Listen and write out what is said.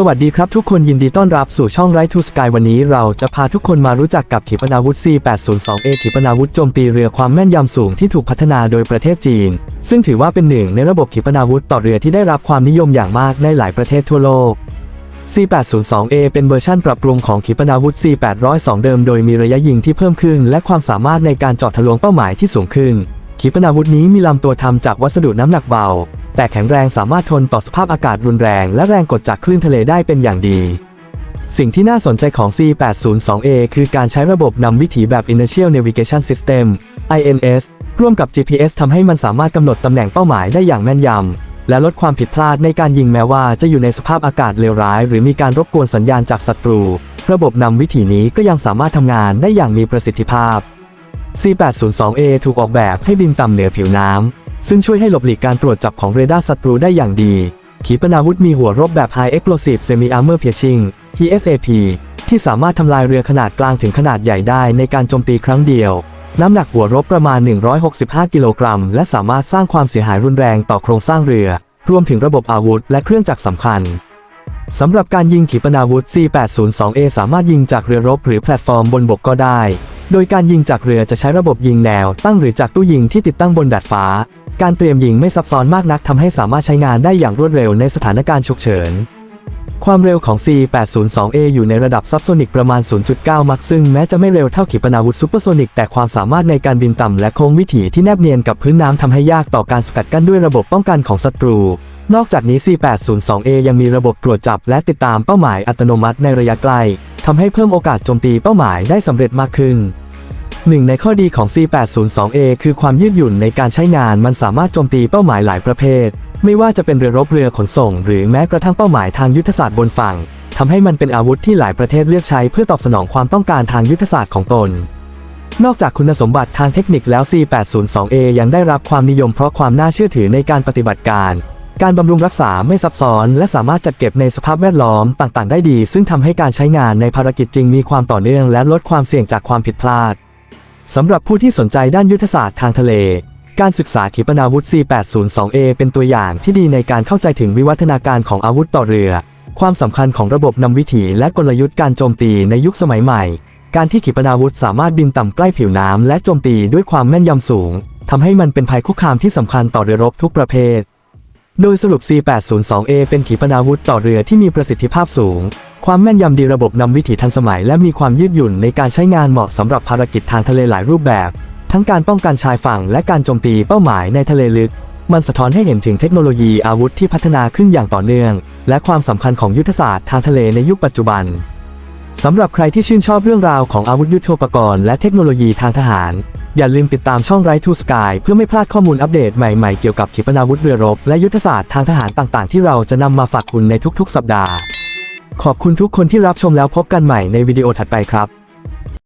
สวัสดีครับทุกคนยินดีต้อนรับสู่ช่องไรทูสกายวันนี้เราจะพาทุกคนมารู้จักกับขีปนาวุธ C802A ขีปนาวุธโจมตีเรือความแม่นยำสูงที่ถูกพัฒนาโดยประเทศจีน ซึ่งถือว่าเป็นหนึ่งในระบบขีปนาวุธต่อเรือที่ได้รับความนิยมอย่างมากในหลายประเทศทั่วโลก C802A เป็นเวอร์ชันปรับปรุงของขีปนาวุธ C802 เดิมโดยมีระยะยิงที่เพิ่มขึ้น และความสามารถในการเจาะทะลวงเป้าหมายที่สูงขึ้นขีปนาวุธนี้มีลำตัวทำจากวัสดุน้ำหนักเบา แต่แข็งแรงสามารถทนต่อสภาพอากาศรุนแรง และแรงกดจากคลื่นทะเลได้เป็นอย่างดี สิ่งที่น่าสนใจของ C802A คือการใช้ระบบนำวิถีแบบ Inertial Navigation System INS ร่วมกับ GPS ทำให้มันสามารถกำหนดตำแหน่งเป้าหมายได้อย่างแม่นยำ และลดความผิดพลาดในการยิงแม้ว่าจะอยู่ในสภาพอากาศเลวร้าย หรือมีการรบกวนสัญญาณจากศัตรู ระบบนำวิถีนี้ก็ยังสามารถทำงานได้อย่างมีประสิทธิภาพ C802A ถูกออกแบบให้บินต่ำเหนือผิวน้ำ ซึ่งช่วยให้หลบหลีกการตรวจจับของเรดาร์ศัตรูได้อย่างดี ขีปนาวุธมีหัวรบแบบ High Explosive Semi Armor Piercing HSAP ที่สามารถทำลายเรือขนาดกลางถึงขนาดใหญ่ได้ในการโจมตีครั้งเดียว น้ำหนักหัวรบประมาณ 165 กิโลกรัม และสามารถสร้างความเสียหายรุนแรงต่อโครงสร้างเรือ รวมถึงระบบอาวุธและเครื่องจักรสำคัญสำหรับการยิงขีปนาวุธ C802A สามารถยิงจากเรือรบหรือแพลตฟอร์มบนบกก็ได้ โดยการยิงจากเรือจะใช้ระบบยิงแนว ตั้งหรือจากตู้ยิงที่ติดตั้งบนดาดฟ้า การเตรียมยิงไม่ซับซ้อนมากนักทำให้สามารถใช้งานได้อย่างรวดเร็วในสถานการณ์ฉุกเฉิน ความเร็วของ C802A อยู่ในระดับซับโซนิกประมาณ 0.9 มักซึ่งแม้จะไม่เร็วเท่าขีปนาวุธซูเปอร์โซนิกแต่ความสามารถในการบินต่ำและโค้งวิถีที่แนบเนียนกับพื้นน้ำทำให้ยากต่อการสกัดกั้นด้วยระบบป้องกันของศัตรู นอกจากนี้ C802A ยังมีระบบตรวจจับและติดตามเป้าหมายอัตโนมัติในระยะไกล ทำให้เพิ่มโอกาสโจมตีเป้าหมายได้สำเร็จมากขึ้นหนึ่งในข้อดีของ C802A คือความยืดหยุ่นในการใช้งานมันสามารถโจมตีเป้าหมายหลายประเภท ไม่ว่าจะเป็นเรือรบเรือขนส่ง หรือแม้กระทั่งเป้าหมายทางยุทธศาสตร์บนฝั่งทำให้มันเป็นอาวุธที่หลายประเทศเลือกใช้เพื่อตอบสนองความต้องการทางยุทธศาสตร์ของตน นอกจากคุณสมบัติทางเทคนิคแล้ว C802A ยังได้รับความนิยมเพราะความน่าเชื่อถือในการปฏิบัติการ การบำรุงรักษาไม่ซับซ้อนและสามารถจัดเก็บในสภาพแวดล้อมต่างๆ ได้ดี ซึ่งทำให้การใช้งานในภารกิจจริงมีความต่อเนื่องและลดความเสี่ยงจากความผิดพลาดสำหรับผู้ที่สนใจด้านยุทธศาสตร์ทางทะเล การศึกษาขีปนาวุธ C802A เป็นตัวอย่างที่ดีในการเข้าใจถึงวิวัฒนาการของอาวุธต่อเรือ ความสำคัญของระบบนำวิถีและกลยุทธ์การโจมตีในยุคสมัยใหม่ การที่ขีปนาวุธสามารถบินต่ำใกล้ผิวน้ำและโจมตีด้วยความแม่นยำสูงทำให้มันเป็นภัยคุกคามที่สำคัญต่อเรือรบทุกประเภท โดยสรุป C802A เป็นขีปนาวุธต่อเรือที่มีประสิทธิภาพสูง ความแม่นยำดีระบบนำวิถีทันสมัย และมีความยืดหยุ่นในการใช้งานเหมาะสำหรับภารกิจทางทะเลหลายรูปแบบ ทั้งการป้องกันชายฝั่งและการโจมตีเป้าหมายในทะเลลึก มันสะท้อนให้เห็นถึงเทคโนโลยีอาวุธที่พัฒนาขึ้นอย่างต่อเนื่อง และความสำคัญของยุทธศาสตร์ทางทะเลในยุคปัจจุบันสำหรับใครที่ชื่นชอบเรื่องราวของอาวุธยุทโธปกรณ์และเทคโนโลยีทางทหาร อย่าลืมติดตามช่องไรทูสกายเพื่อไม่พลาดข้อมูลอัปเดตใหม่ๆ เกี่ยวกับขีปนาวุธเรือรบ และยุทธศาสตร์ทางทหารต่างๆ ที่เราจะนำมาฝากคุณในทุกๆ สัปดาห์ ขอบคุณทุกคนที่รับชมแล้วพบกันใหม่ในวิดีโอถัดไปครับ